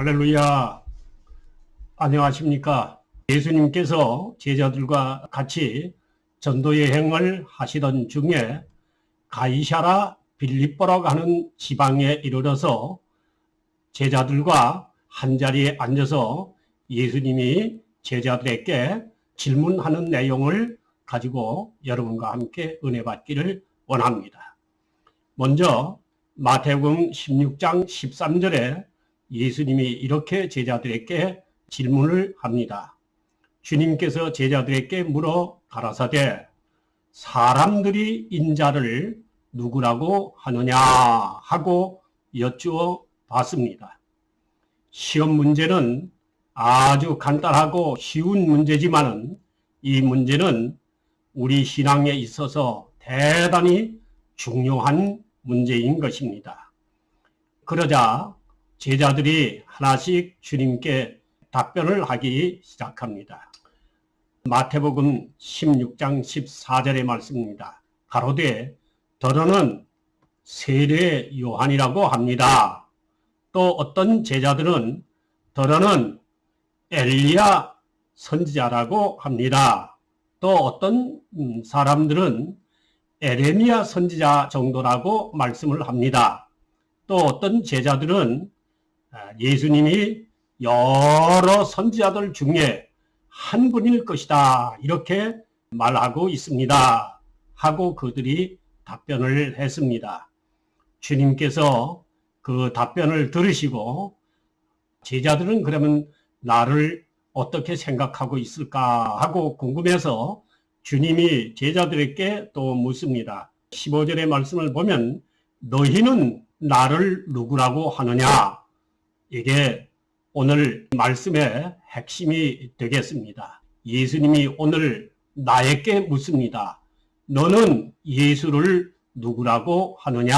할렐루야. 안녕하십니까. 예수님께서 제자들과 같이 전도 여행을 하시던 중에 가이샤라 빌립보라고 하는 지방에 이르러서 제자들과 한자리에 앉아서 예수님이 제자들에게 질문하는 내용을 가지고 여러분과 함께 은혜 받기를 원합니다. 먼저 마태복음 16장 13절에 예수님이 이렇게 제자들에게 질문을 합니다. 주님께서 제자들에게 물어 가라사대 사람들이 인자를 누구라고 하느냐 하고 여쭈어 봤습니다. 시험 문제는 아주 간단하고 쉬운 문제지만은 이 문제는 우리 신앙에 있어서 대단히 중요한 문제인 것입니다. 그러자 제자들이 하나씩 주님께 답변을 하기 시작합니다. 마태복음 16장 14절의 말씀입니다. 가로되 더러는 세례 요한이라고 합니다. 또 어떤 제자들은 더러는 엘리야 선지자라고 합니다. 또 어떤 음, 사람들은 에레미야 선지자 정도라고 말씀을 합니다. 또 어떤 제자들은 아, 예수님이 여러 선지자들 중에 한 분일 것이다. 이렇게 말하고 있습니다. 하고 그들이 답변을 했습니다. 주님께서 그 답변을 들으시고 제자들은 그러면 나를 어떻게 생각하고 있을까 하고 궁금해서 주님이 제자들에게 또 묻습니다. 15절의 말씀을 보면 너희는 나를 누구라고 하느냐? 이게 오늘 말씀의 핵심이 되겠습니다. 예수님이 오늘 나에게 묻습니다. 너는 예수를 누구라고 하느냐?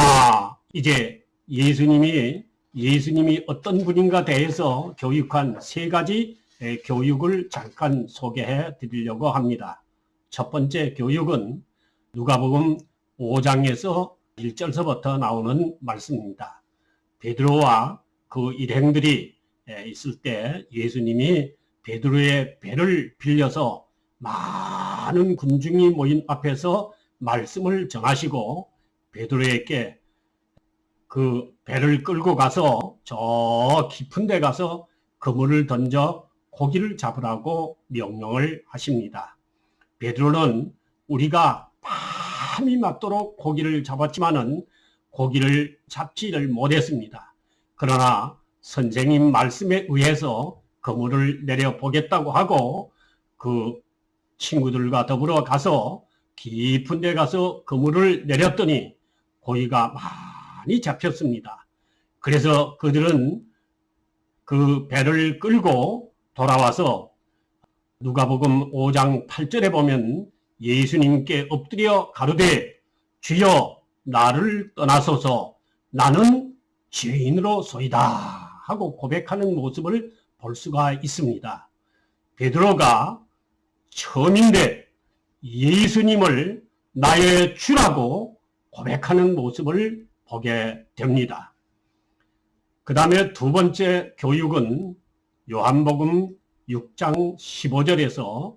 이제 예수님이 예수님이 어떤 분인가 대해서 교육한 세 가지 교육을 잠깐 소개해 드리려고 합니다. 첫 번째 교육은 누가복음 5장에서 1절서부터 나오는 말씀입니다. 베드로와 그 일행들이 있을 때 예수님이 베드로의 배를 빌려서 많은 군중이 모인 앞에서 말씀을 정하시고 베드로에게 그 배를 끌고 가서 저 깊은 데 가서 그물을 던져 고기를 잡으라고 명령을 하십니다. 베드로는 우리가 밤이 맞도록 고기를 잡았지만은 고기를 잡지를 못했습니다. 그러나 선생님 말씀에 의해서 그물을 내려 보겠다고 하고 그 친구들과 더불어 가서 깊은 데 가서 그물을 내렸더니 고기가 많이 잡혔습니다. 그래서 그들은 그 배를 끌고 돌아와서 누가복음 5장 8절에 보면 예수님께 엎드려 가로되 주여 나를 떠나소서 나는 죄인으로 소이다 하고 고백하는 모습을 볼 수가 있습니다. 베드로가 처음인데 예수님을 나의 주라고 고백하는 모습을 보게 됩니다. 그 다음에 두 번째 교육은 요한복음 6장 15절에서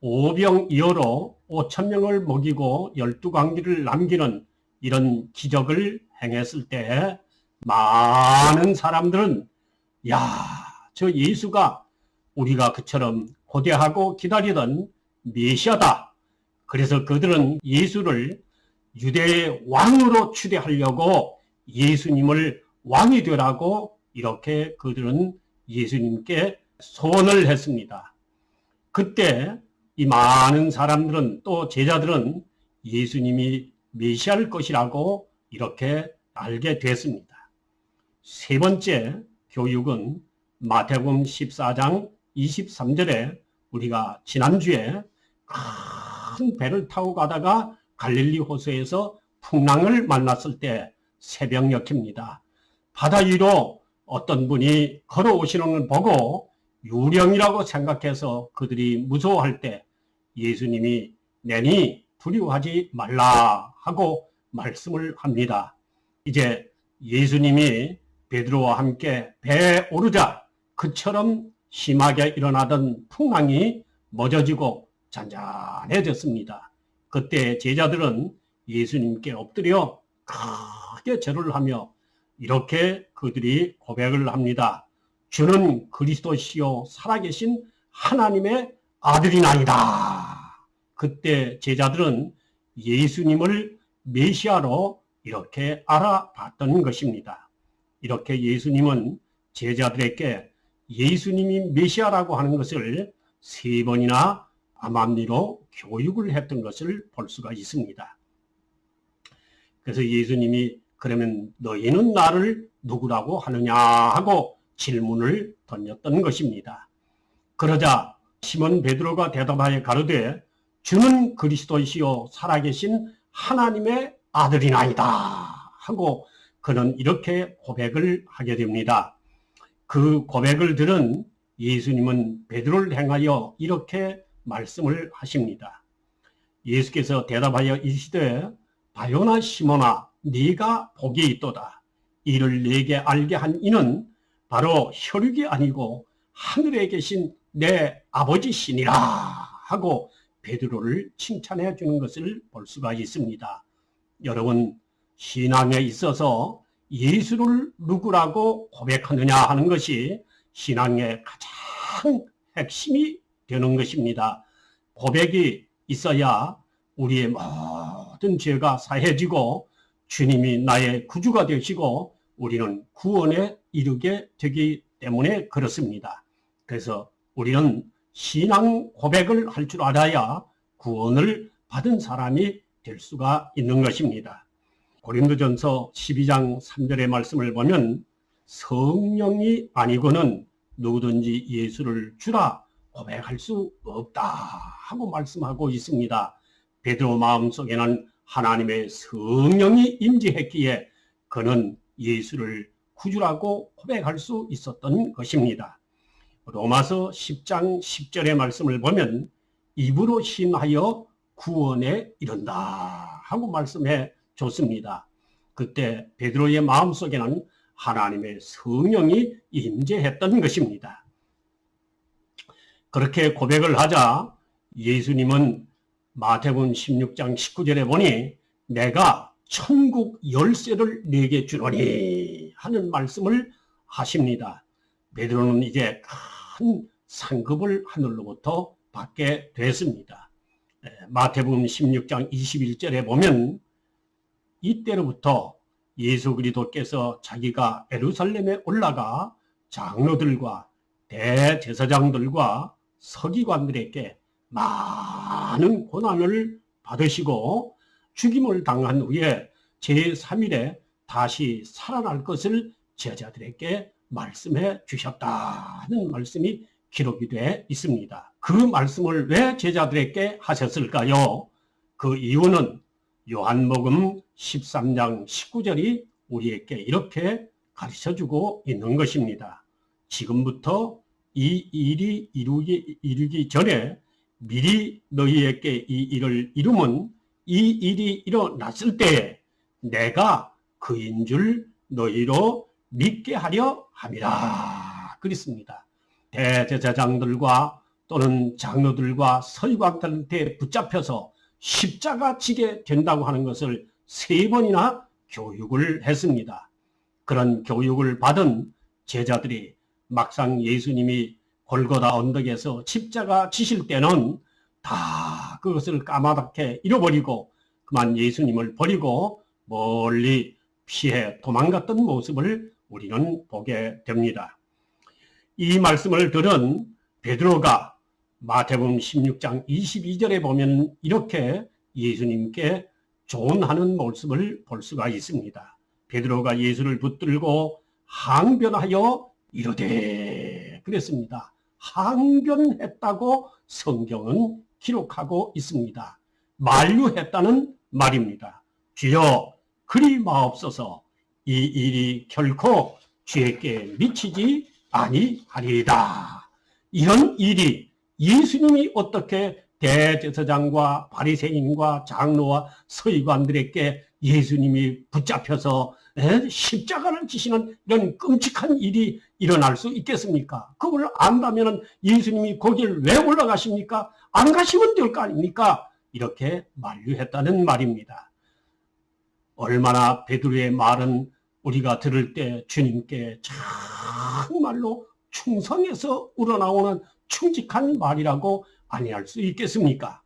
오병이어로 5천 명을 먹이고 12광기를 남기는 이런 기적을 행했을 때 많은 사람들은 야, 저 예수가 우리가 그처럼 고대하고 기다리던 메시아다. 그래서 그들은 예수를 유대의 왕으로 추대하려고 예수님을 왕이 되라고 이렇게 그들은 예수님께 소원을 했습니다. 그때 이 많은 사람들은 또 제자들은 예수님이 메시아일 것이라고 이렇게 알게 됐습니다. 세 번째 교육은 마태복음 14장 23절에 우리가 지난주에 큰 배를 타고 가다가 갈릴리 호수에서 풍랑을 만났을 때 새벽녘입니다. 바다 위로 어떤 분이 걸어오시는 걸 보고 유령이라고 생각해서 그들이 무서워할 때 예수님이 내니 두려워하지 말라 하고 말씀을 합니다. 이제 예수님이 베드로와 함께 배에 오르자 그처럼 심하게 일어나던 풍랑이 멎어지고 잔잔해졌습니다. 그때 제자들은 예수님께 엎드려 크게 절을 하며 이렇게 그들이 고백을 합니다. 주는 그리스도시요 살아계신 하나님의 아들이나이다. 그때 제자들은 예수님을 메시아로 이렇게 알아봤던 것입니다. 이렇게 예수님은 제자들에게 예수님이 메시아라고 하는 것을 세 번이나 암암리로 교육을 했던 것을 볼 수가 있습니다. 그래서 예수님이 그러면 너희는 나를 누구라고 하느냐 하고 질문을 던졌던 것입니다. 그러자 시몬 베드로가 대답하여 가로되 주는 그리스도이시요 살아계신 하나님의 아들이나이다 하고 그는 이렇게 고백을 하게 됩니다. 그 고백을 들은 예수님은 베드로를 향하여 이렇게 말씀을 하십니다. 예수께서 대답하여 이르시되 바요나 시모나 네가 복이 있도다. 이를 내게 알게 한 이는 바로 혈육이 아니고 하늘에 계신 내 아버지시니라 하고 베드로를 칭찬해 주는 것을 볼 수가 있습니다. 여러분 신앙에 있어서 예수를 누구라고 고백하느냐 하는 것이 신앙의 가장 핵심이 되는 것입니다. 고백이 있어야 우리의 모든 죄가 사해지고 주님이 나의 구주가 되시고 우리는 구원에 이르게 되기 때문에 그렇습니다. 그래서 우리는 신앙 고백을 할 줄 알아야 구원을 받은 사람이 될 수가 있는 것입니다. 고린도전서 12장 3절의 말씀을 보면 성령이 아니고는 누구든지 예수를 주라 고백할 수 없다 하고 말씀하고 있습니다. 베드로 마음속에는 하나님의 성령이 임재했기에 그는 예수를 구주라고 고백할 수 있었던 것입니다. 로마서 10장 10절의 말씀을 보면 입으로 신하여 구원에 이른다 하고 말씀해 줬습니다. 그때 베드로의 마음속에는 하나님의 성령이 임재했던 것입니다. 그렇게 고백을 하자 예수님은 마태복음 16장 19절에 보니 내가 천국 열쇠를 내게 주노니 하는 말씀을 하십니다. 베드로는 이제 큰 상급을 하늘로부터 받게 됐습니다. 마태복음 16장 21절에 보면 이때로부터 예수 그리스도께서 자기가 에루살렘에 올라가 장로들과 대제사장들과 서기관들에게 많은 고난을 받으시고 죽임을 당한 후에 제3일에 다시 살아날 것을 제자들에게 말씀해 주셨다는 말씀이 기록이 되어 있습니다. 그 말씀을 왜 제자들에게 하셨을까요? 그 이유는 요한복음 13장 19절이 우리에게 이렇게 가르쳐 주고 있는 것입니다. 지금부터 이 일이 이루기, 이루기 전에 미리 너희에게 이 일을 이루면 이 일이 일어났을 때 내가 그인 줄 너희로 믿게 하려 함이라. 그랬습니다. 대제사장들과 또는 장로들과 서기관들한테 붙잡혀서 십자가 지게 된다고 하는 것을 세 번이나 교육을 했습니다. 그런 교육을 받은 제자들이 막상 예수님이 골고다 언덕에서 십자가 지실 때는 다 그것을 까마득해 잃어버리고 그만 예수님을 버리고 멀리 피해 도망갔던 모습을 우리는 보게 됩니다. 이 말씀을 들은 베드로가 마태복음 16장 22절에 보면 이렇게 예수님께 조언하는 모습을 볼 수가 있습니다. 베드로가 예수를 붙들고 항변하여 이르되 그랬습니다. 항변했다고 성경은 기록하고 있습니다. 만류했다는 말입니다. 주여 그리 마옵소서 이 일이 결코 주에게 미치지 아니하리이다. 이런 일이 예수님이 어떻게 대제사장과 바리새인과 장로와 서기관들에게 예수님이 붙잡혀서 에? 십자가를 지시는 이런 끔찍한 일이 일어날 수 있겠습니까? 그걸 안다면 예수님이 거기를 왜 올라가십니까? 안 가시면 될 거 아닙니까? 이렇게 만류했다는 말입니다. 얼마나 베드로의 말은 우리가 들을 때 주님께 정말로 충성해서 우러나오는 충직한 말이라고 아니할 수 있겠습니까?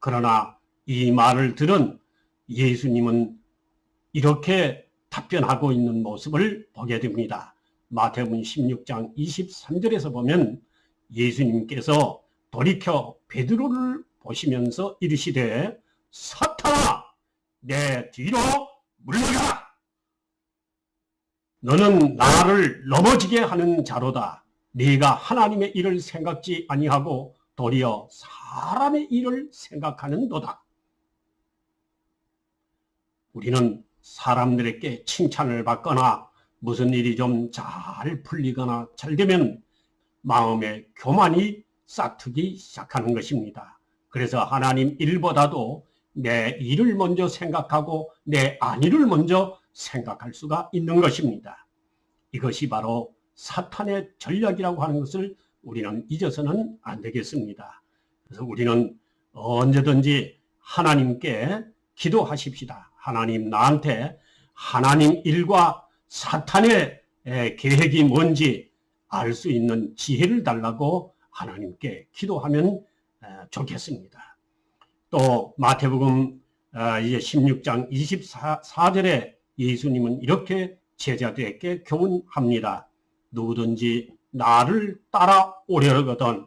그러나 이 말을 들은 예수님은 이렇게 답변하고 있는 모습을 보게 됩니다. 마태복음 16장 23절에서 보면 예수님께서 돌이켜 베드로를 보시면서 이르시되 사탄아 내 뒤로 물러가라 너는 나를 넘어지게 하는 자로다 네가 하나님의 일을 생각지 아니하고 도리어 사람의 일을 생각하는도다 우리는 사람들에게 칭찬을 받거나 무슨 일이 좀 잘 풀리거나 잘 되면 마음의 교만이 싹트기 시작하는 것입니다. 그래서 하나님 일보다도 내 일을 먼저 생각하고 내 안일을 먼저 생각할 수가 있는 것입니다. 이것이 바로 사탄의 전략이라고 하는 것을 우리는 잊어서는 안 되겠습니다. 그래서 우리는 언제든지 하나님께 기도하십시다. 하나님 나한테 하나님 일과 사탄의 에, 계획이 뭔지 알 수 있는 지혜를 달라고 하나님께 기도하면 에, 좋겠습니다. 또 마태복음 아, 이제 16장 24절에 예수님은 이렇게 제자들에게 교훈합니다. 누구든지 나를 따라오려거든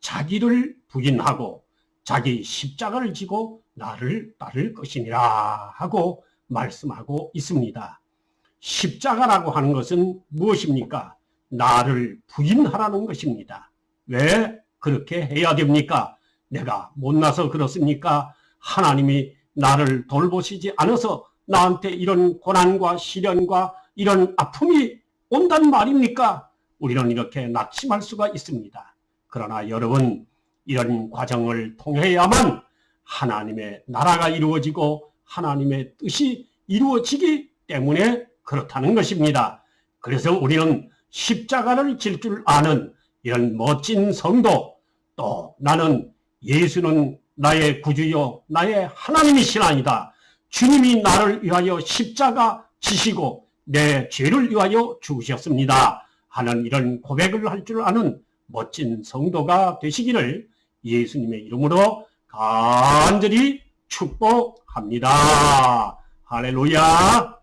자기를 부인하고 자기 십자가를 지고 나를 따를 것이니라 하고 말씀하고 있습니다. 십자가라고 하는 것은 무엇입니까? 나를 부인하라는 것입니다. 왜 그렇게 해야 됩니까? 내가 못나서 그렇습니까? 하나님이 나를 돌보시지 않아서 나한테 이런 고난과 시련과 이런 아픔이 온단 말입니까? 우리는 이렇게 낙심할 수가 있습니다. 그러나 여러분, 이런 과정을 통해야만 하나님의 나라가 이루어지고 하나님의 뜻이 이루어지기 때문에 그렇다는 것입니다. 그래서 우리는 십자가를 질 줄 아는 이런 멋진 성도 또 나는 예수는 나의 구주요 나의 하나님이시나이다. 주님이 나를 위하여 십자가 지시고 내 죄를 위하여 죽으셨습니다. 하는 이런 고백을 할 줄 아는 멋진 성도가 되시기를 예수님의 이름으로 간절히 축복합니다. 할렐루야.